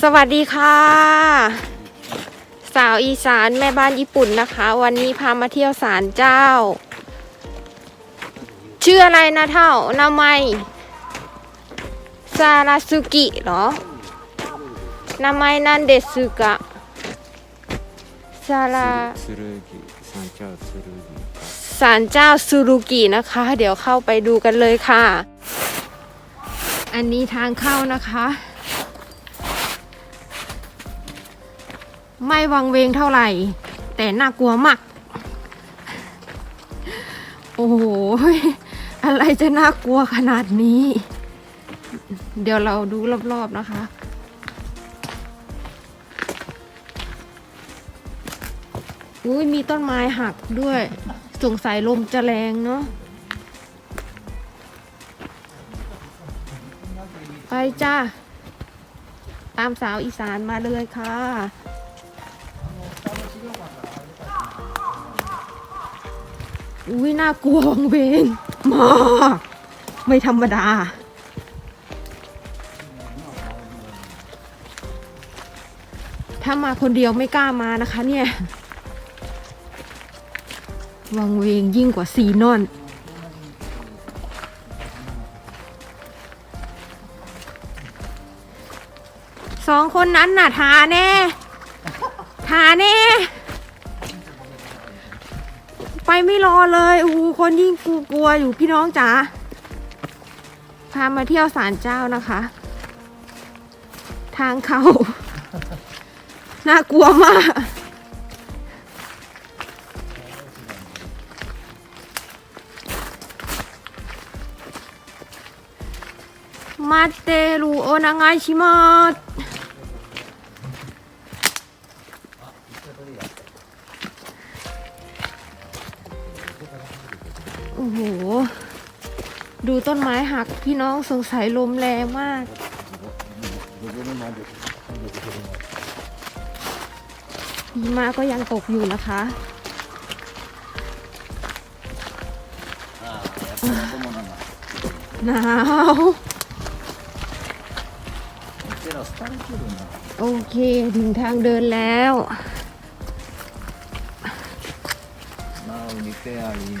สวัสดีค่ะ สาวอีสานแม่บ้านญี่ปุ่นนะคะ วันนี้พามาเที่ยวศาลเจ้า ชื่ออะไรนะเท่านาไมซาราสุกิเหรอนาไมนันเดสุกะซาราลาศาลเจ้าสุรุกินะคะ เดี๋ยวเข้าไปดูกันเลยค่ะ อันนี้ทางเข้านะคะ ไม่วังเวงเท่าไหร่ แต่น่ากลัวมาก โอ้โห อะไรจะน่ากลัวขนาดนี้ เดี๋ยวเราดูรอบๆนะคะ อุ้ยมีต้นไม้หักด้วย สงสัยลมจะแรงเนาะไปจ้า ตามสาวอีสานมาเลยค่ะ อุ้ยน่ากลัววังเวงมากไม่ธรรมดา ถ้ามาคนเดียวไม่กล้ามานะคะ เนี่ย วังเวงยิ่งกว่าซีนอนสองคนนั้นน่ะทาแน่ทาแน่ ไปไม่รอเลยโอ้โหคนยิ่งกูกลัวอยู่พี่น้องจ๋าพามาเที่ยวศาลเจ้านะคะ ทางเขา น่ากลัวมาก มาเตรูโอนางายชิมา ดูต้นไม้หักพี่น้องสงสัยลมแรงมาก ดีมาก็ยังตกอยู่นะคะหนาวโอเค ถึงทางเดินแล้วหนาวนี่เตะอิน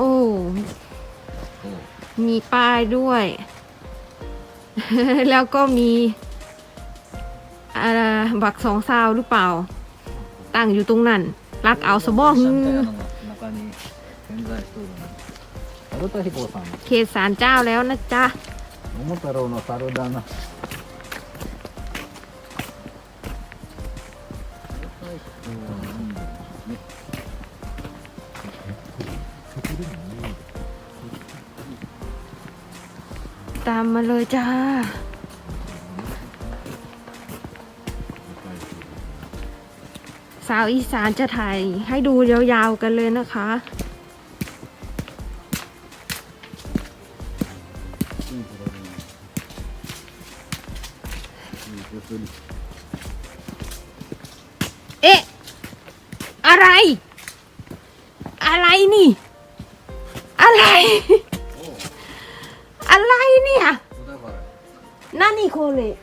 โอ้ มีป้ายด้วย แล้วก็มีอะไรบักสองซาวหรือเปล่า ตั้งอยู่ตรงนั้น รักเอาสบอง เขสารเจ้าแล้วนะจ๊ะาเลยจ้า สาวอีสานจะถ่ายให้ดูยาวๆกันเลยนะคะเอ๊ะ อะไร อะไรนี่ อะไร อะไรเนี่ย 何これ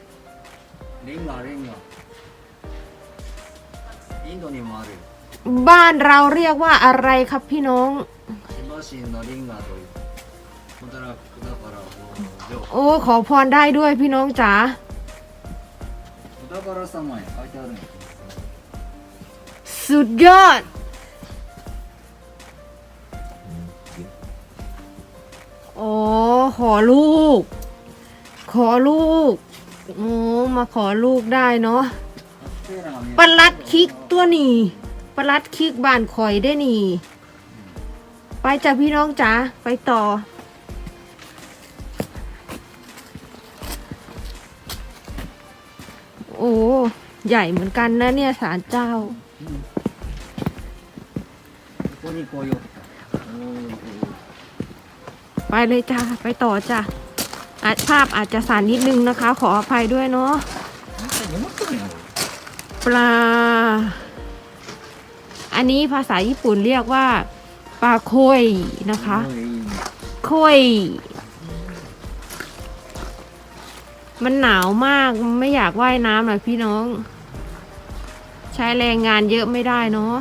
レンガレンガインドにもあるよ บ้านเราเรียกว่าอะไรครับพี่น้อง 千葉市のリンガというだからだからもう โอ้ขอพรได้ด้วยพี่น้องจ๋า お宝様へ書いてあるんよ สุดยอด โอ้ขอลูก ข ขอลูก โอ้มาขอลูกได้เนาะปลัดคิกตัวนี้ปลัดคิกบานคอยได้นี่ ไปจ้ะพี่น้องจ้าไปต่อ โอ้ใหญ่เหมือนกันนะเนี่ยสารเจ้าไปเลยจ้า ไปต่อจ้า ภาพอาจจะสั่นนิดนึงนะคะ ขออภัยด้วยเนาะปลา อันนี้ภาษาญี่ปุ่นเรียกว่า ปลาคุยนะคะคุยมันหนาวมากไม่อยากว่ายน้ำเลยพี่น้อง ใช้แรงงานเยอะไม่ได้เนาะ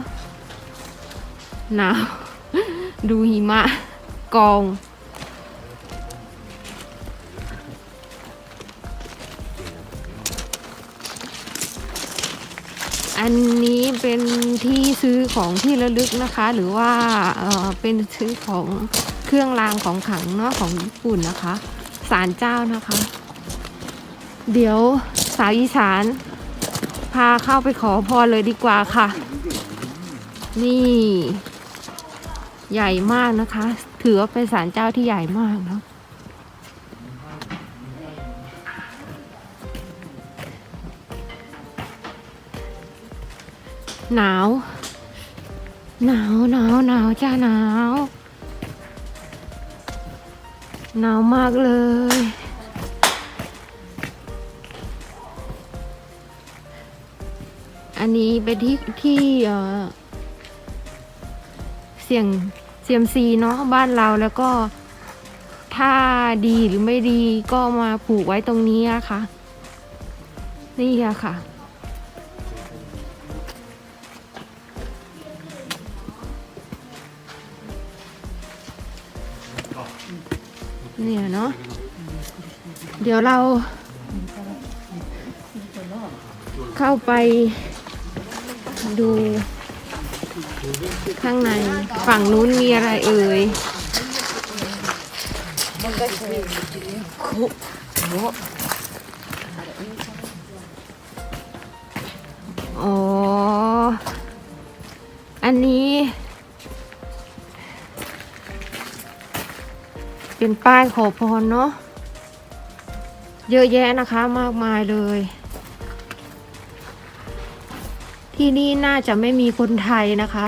หนาว ดูหิมะ กอง อันนี้เป็นที่ซื้อของที่ระลึกนะคะ หรือว่าเออเป็นซื้อของเครื่องรางของขลังเนาะของญี่ปุ่นนะคะศาลเจ้านะคะ เดี๋ยวสาวอีสาน พาเข้าไปขอพรเลยดีกว่าค่ะ นี่ ใหญ่มากนะคะ ถือว่าเป็นศาลเจ้าที่ใหญ่มากเนาะ หนาว หนาวหนาวหนาวจ้าหนาว หนาวมากเลย อันนี้เป็นที่ที่เสียงเซียมซีเนาะบ้านเราแล้วก็ถ้าดีหรือไม่ดีก็มาผูกไว้ตรงนี้อะค่ะนี่อะค่ะ เนี่ยเนาะเดี๋ยวเราเข้าไปดูข้างในฝั่งนู้นมีอะไรเอ่ยอ๋อ อันนี้ เป็นป้ายขอพรเนาะเยอะแยะนะคะมากมายเลย ที่นี่น่าจะไม่มีคนไทยนะคะ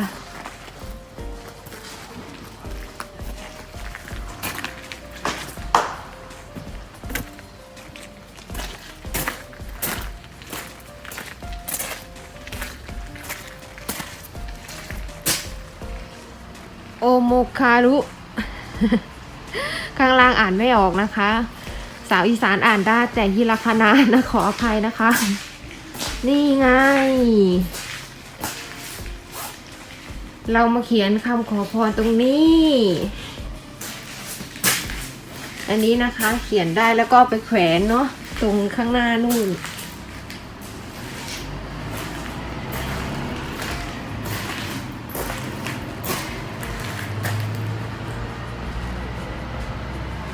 โอโมคารุ ข้างล่างอ่านไม่ออกนะคะ สาวอีสานอ่านได้แต่ฮิราคานานะขออภัยนะคะ นี่ไง เรามาเขียนคำขอพรตรงนี้ อันนี้นะคะเขียนได้แล้วก็ไปแขวนเนาะตรงข้างหน้านู่น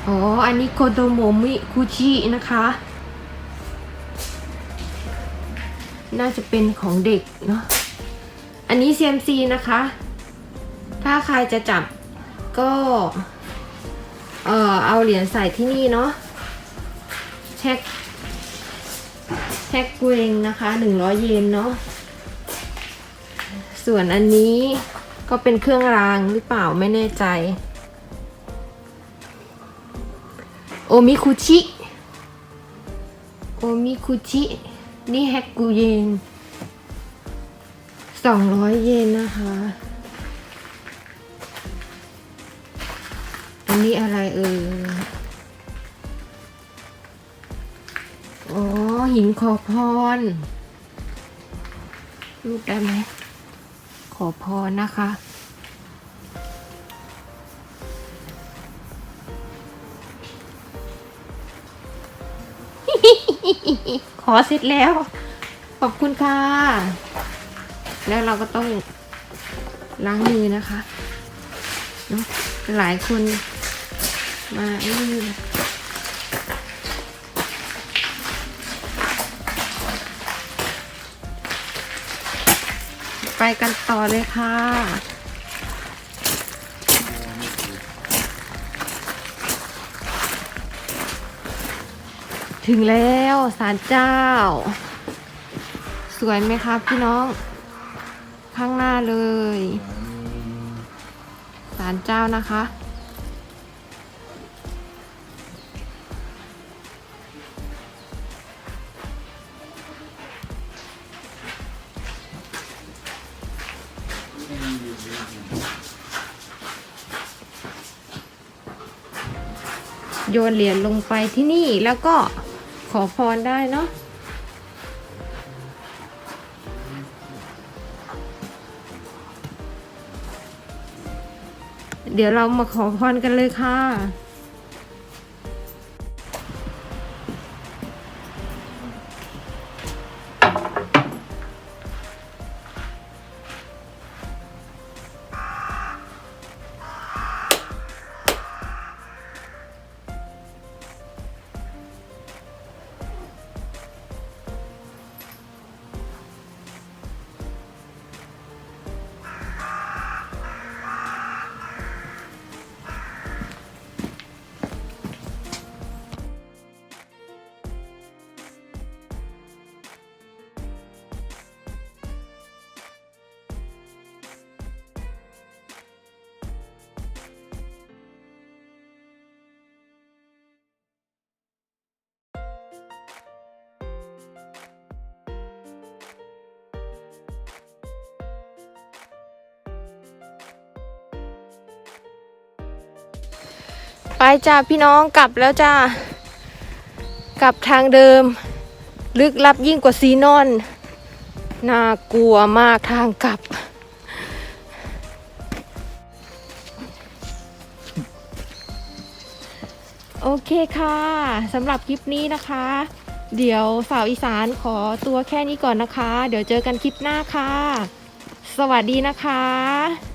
อ๋อ อันนี้โคโตโมมิคุชินะคะ น่าจะเป็นของเด็กเนาะ อันนี้ CMC นะคะ ถ้าใครจะจับก็ เอ่อ เอาเหรียญใส่ที่นี่เนาะ เช็ค เช็คเกวงนะคะหนึ่งร้อยเยนเนาะ ส่วนอันนี้ก็เป็นเครื่องรางหรือเปล่าไม่แน่ใจ มิคุชิโอมิคุชินี่แฮกกูเยนสองร้อยเยนนะคะ อันนี้อะไรเอ่ยอ๋อ หินขอพรรูปได้ไหม ขอพรนะคะ ขอเสร็จแล้ว ขอบคุณค่ะ แล้วเราก็ต้องล้างมือนะคะเนาะหลายคนมาไอ้นี่ไปกันต่อเลยค่ะ ถึงแล้วศาลเจ้า สวยไหมครับพี่น้อง ข้างหน้าเลยศาลเจ้านะคะ โยนเหรียญลงไปที่นี่แล้วก็ อพรได้เนาะเดี๋ยวเรามาขอพรกันเลยค่ะ ไปจ้าพี่น้องกลับแล้วจ้ากลับทางเดิม ลึกลับยิ่งกว่าซีนอน น่ากลัวมากทางกลับ โอเคค่ะสำหรับคลิปนี้นะคะ เดี๋ยวสาวอีสานขอตัวแค่นี้ก่อนนะคะ เดี๋ยวเจอกันคลิปหน้าค่ะ สวัสดีนะคะ